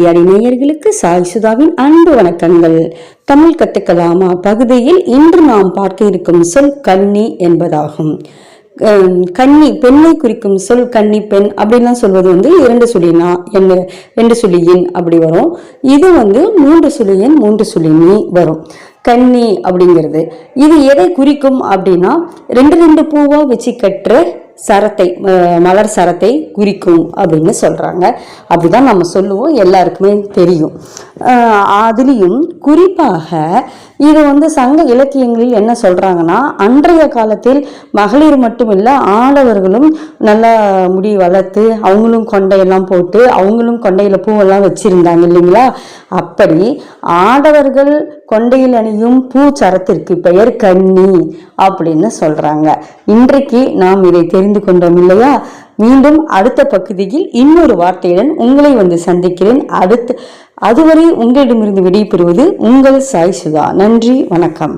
யாரி நேயர்களுக்கு சாய் சுதாவின் அன்பு வணக்கங்கள். தமிழ் கத்துக்கலாமா பகுதியில் இன்று நாம் பார்க்க இருக்கும் சொல் கன்னி என்பதாகும். கன்னி பெண்ணை குறிக்கும் சொல் கன்னி பெண் அப்படின்லாம் சொல்வது வந்து இரண்டு சுழினா என்ன ரெண்டு சுழியின் அப்படி வரும். இது வந்து மூன்று சுழியன் மூன்று சுழினி வரும். கன்னி அப்படிங்கிறது. இது எதை குறிக்கும் அப்படின்னா ரெண்டு ரெண்டு பூவா வச்சு கட்டுற சரத்தை அஹ் மலர் சரத்தை குறிக்கும் அப்படின்னு சொல்றாங்க. அப்படிதான் நம்ம சொல்லுவோம் எல்லாருக்குமே தெரியும். அதுலேயும் குறிப்பாக இது வந்து சங்க இலக்கியங்களில் என்ன சொல்றாங்கன்னா அன்றைய காலத்தில் மகளிர் மட்டும் இல்லை ஆடவர்களும் நல்லா முடி வளர்த்து அவங்களும் கொண்டையெல்லாம் போட்டு அவங்களும் கொண்டையில பூவெல்லாம் வச்சிருந்தாங்க இல்லைங்களா? அப்படி ஆடவர்கள் கொண்டையில் அணியும் பூச்சரத்திற்கு பெயர் கன்னி அப்படின்னு சொல்றாங்க. இன்றைக்கு நாம் இதை தெரிந்து கொண்டோம் இல்லையா? மீண்டும் அடுத்த பகுதியில் இன்னொரு வார்த்தையுடன் உங்களை வந்து சந்திக்கிறேன். அடுத்து அதுவரை உங்களிடமிருந்து விடைபெறுவது உங்கள் சாய் சுதா. நன்றி வணக்கம்.